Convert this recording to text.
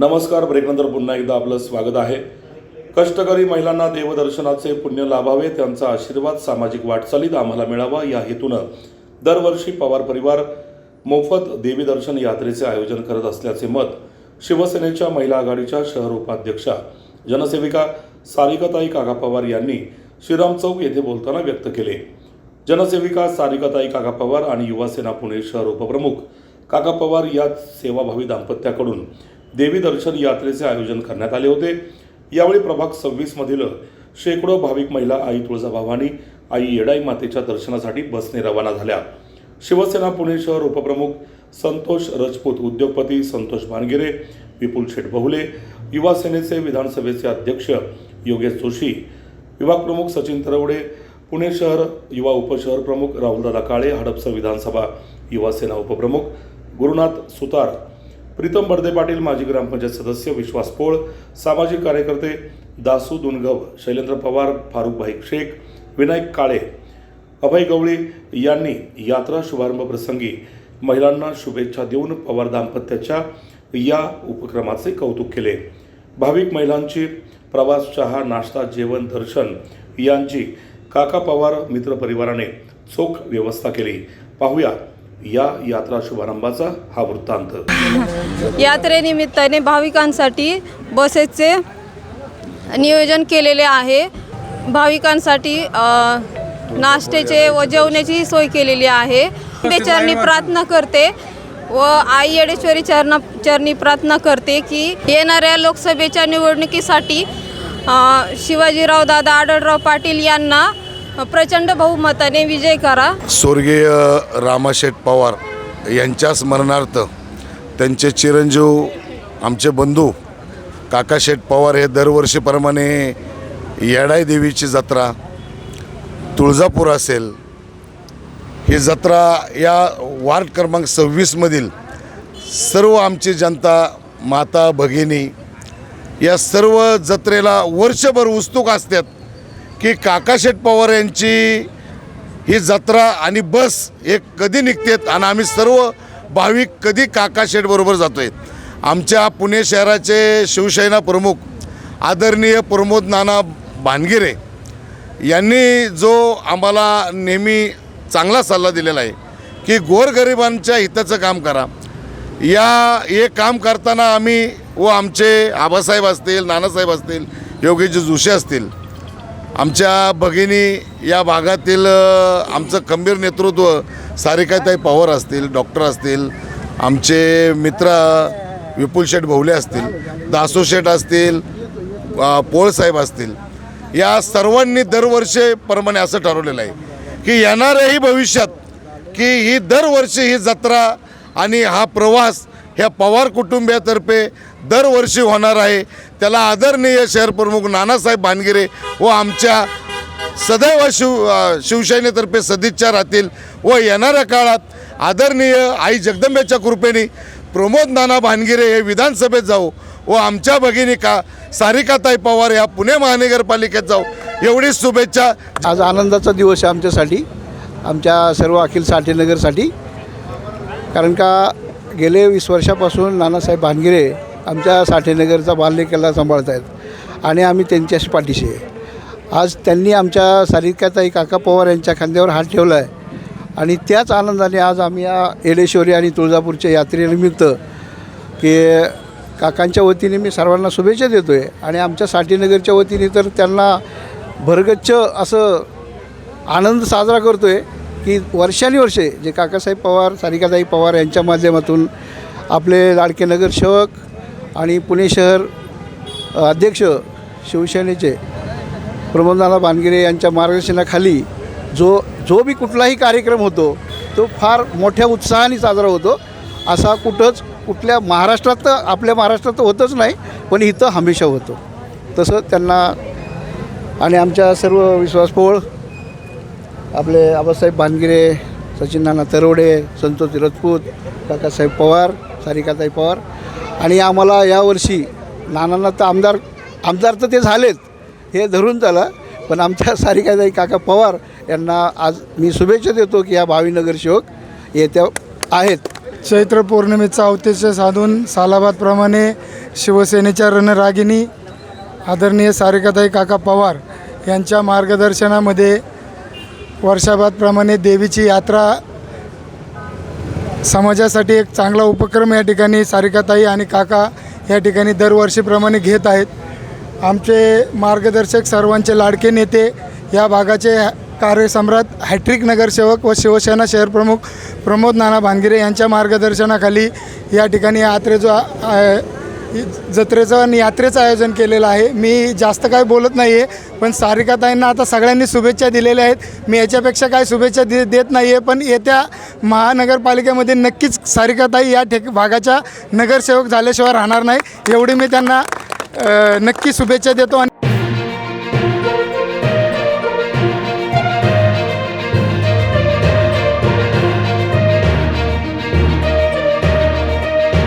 नमस्कार ब्रेकनंतर पुन्हा एकदा आपलं स्वागत आहे. कष्टकरी महिलांना देवदर्शनाचे पुण्य लाभावे त्यांचा आशीर्वाद सामाजिक वाटचालीत आम्हाला मिळावा. या हेतूनं दरवर्षी पवार परिवार मोफत देवी दर्शन यात्रेचे आयोजन करत असल्याचे मत शिवसेनेच्या महिला आघाडीच्या शहर उपाध्यक्षा जनसेविका सारिकाताई काका पवार यांनी श्रीराम चौक येथे बोलताना व्यक्त केले. जनसेविका सारिकाताई काका पवार आणि युवासेना पुणे शहर उपप्रमुख काका पवार या सेवाभावी दाम्पत्याकडून देवी दर्शन यात्रेचे आयोजन करण्यात आले होते. यावेळी प्रभाग सव्वीसमधील शेकडो भाविक महिला आई तुळजाभवानी आई येडाई मातेच्या दर्शनासाठी बसने रवाना झाल्या. शिवसेना पुणे शहर उपप्रमुख संतोष रजपूत उद्योगपती संतोष भानगिरे विपुल शेठ बहुले युवा सेनेचे विधानसभेचे अध्यक्ष योगेश जोशी विभाग प्रमुख सचिन तरवडे पुणे शहर युवा उपशहर प्रमुख राहुलदादा काळे हडपसर विधानसभा युवा सेना उपप्रमुख गुरुनाथ सुतार प्रीतम बर्दे पाटील माजी ग्रामपंचायत सदस्य विश्वास पोळ सामाजिक कार्यकर्ते दासू दुनगव शैलेंद्र पवार फारुख भाई शेख विनायक काळे अभय गवळी यांनी यात्रा शुभारंभ प्रसंगी महिलांना शुभेच्छा देऊन पवार दाम्पत्याच्या या उपक्रमाचे कौतुक केले. भाविक महिलांची प्रवास चहा नाश्ता जेवण दर्शन यांची काका पवार मित्रपरिवाराने चोख व्यवस्था केली. पाहूया या यात्रा शुभारंभाचा हा वृत्तांत. यात्रेनिमित्ताने भाविकांसाठी बसेसचे नियोजन केलेले आहे. भाविकांसाठी नाश्त्याचे व जेवणाची सोय केलेली आहे. चरणी प्रार्थना करते व आई येडेश्वरी चरणा चरणी प्रार्थना करते की येणाऱ्या लोकसभेच्या निवडणुकीसाठी शिवाजीराव दादा आढळराव पाटील यांना प्रचंड बहुमताने विजय करा. स्वर्गीय रामाशेठ पवार यांच्या स्मरणार्थ त्यांचे चिरंजीव आमचे बंधू काकाशेठ पवार हे दरवर्षीप्रमाणे येडाई देवीची जत्रा तुळजापूर असेल ही जत्रा या वार्ड क्रमांक सव्वीसमधील सर्व आमची जनता माता भगिनी या सर्व जत्रेला वर्षभर उत्सुक असतात. की काकाशेठ पवार यांची ही जत्रा आणि बस हे कधी निघतेत आणि आम्ही सर्व भाविक कधी काकाशेठ जातो जातोय. आमच्या पुणे शहराचे शिवसेना प्रमुख आदरणीय प्रमोद नाना भानगिरे यांनी जो आम्हाला नेहमी चांगला सल्ला दिलेला आहे की गोरगरिबांच्या हिताचं काम करा. या हे काम करताना आम्ही व आमचे आबासाहेब असतील नानासाहेब असतील योगीजी जोशी असतील आमच्या भगिनी या भागातील आमचं खंबीर नेतृत्व सारिकाताई पवार असतील डॉक्टर असतील आमचे मित्र विपुल शेठ भोवले असतील दासू शेठ असतील पोळसाहेब असतील या सर्वांनी दरवर्षीप्रमाणे असं ठरवलेलं आहे की येणाऱ्याही भविष्यात की ही दरवर्षी ही जत्रा आणि हा प्रवास ह्या पवार कुटुंबियातर्फे दरवर्षी होणार आहे. त्याला आदरणीय शहर प्रमुख नानासाहेब भानगिरे व आमच्या सदैव शिव शिवसेनेतर्फे सदिच्छा राहतील व येणाऱ्या काळात आदरणीय आई जगदंबेच्या कृपेने प्रमोद नाना भानगिरे हे विधानसभेत जाऊ व आमच्या भगिनी का सारिकाताई पवार या पुणे महानगरपालिकेत जाऊ. एवढीच शुभेच्छा. आज आनंदाचा दिवस आहे आमच्यासाठी आमच्या सर्व अखिल साठेनगरसाठी. कारण का गेले वीस वर्षापासून नानासाहेब भानगिरे आमच्या साठेनगरचा बाल्यकेला सांभाळत आहेत आणि आम्ही त्यांच्याशी पाठीशी आहे. आज त्यांनी आमच्या सारिकाताई काका पवार यांच्या खांद्यावर हात ठेवला आहे आणि त्याच आनंदाने आज आम्ही या येडेश्वरी आणि तुळजापूरच्या यात्रेनिमित्त की काकांच्या वतीने मी सर्वांना शुभेच्छा देतो आहे आणि आमच्या साठीनगरच्या वतीने तर त्यांना भरगच्च असं आनंद साजरा करतो आहे की वर्षानुवर्षे जे काकासाहेब पवार सारिकाताई पवार यांच्या माध्यमातून आपले लाडके नगरसेवक आणि पुणे शहर अध्यक्ष शिवसेनेचे प्रमोदनाला बानगिरे यांच्या मार्गदर्शनाखाली जो जो बी कुठलाही कार्यक्रम होतो तो फार मोठ्या उत्साहाने साजरा होतो. असा कुठंच कुठल्या महाराष्ट्रात तर आपल्या महाराष्ट्रात तर होतच नाही पण इथं हमेशा होतो. तसं त्यांना आणि आमच्या सर्व विश्वास पोळ आपले आबासाहेब भानगिरे सचिन नाना तरवडे संतोष रजपूत काकासाहेब पवार सारिकाताई पवार आणि आम्हाला यावर्षी नानांना तर आमदार आमदार तर ते झालेच हे धरून झालं. पण आमच्या सारिकाताई काका पवार यांना आज मी शुभेच्छा देतो की या भावी नगरसेवक येत्या आहेत. चैत्र पौर्णिमेचा अवतेश साधून सालाबादप्रमाणे शिवसेनेच्या रणरागिनी आदरणीय सारिकाताई काका पवार यांच्या मार्गदर्शनामध्ये वर्षाबादप्रमाणे देवीची यात्रा समाजासाठी एक चांगला उपक्रम या ठिकाणी सारिकाताई आणि काका या ठिकाणी दरवर्षीप्रमाणे घेत आहेत. आमचे मार्गदर्शक सर्वांचे लाडके नेते या भागाचे कार्यसम्राट हॅट्रिक नगरसेवक व शिवसेना शहरप्रमुख प्रमोद नाना भानगिरे यांच्या मार्गदर्शनाखाली या ठिकाणी यात्रेचं जत्रेचं आणि यात्रेचं आयोजन केलेलं आहे. मी जास्त काय बोलत नाही आहे पण सारिकाताईंना आता सगळ्यांनी शुभेच्छा दिलेल्या आहेत. मी याच्यापेक्षा काय शुभेच्छा दे देत नाही आहे पण येत्या महानगरपालिकेमध्ये नक्कीच सारिकाताई या ठिक भागाच्या नगरसेवक झाल्याशिवाय राहणार नाही. एवढी मी त्यांना नक्की शुभेच्छा देतो आणि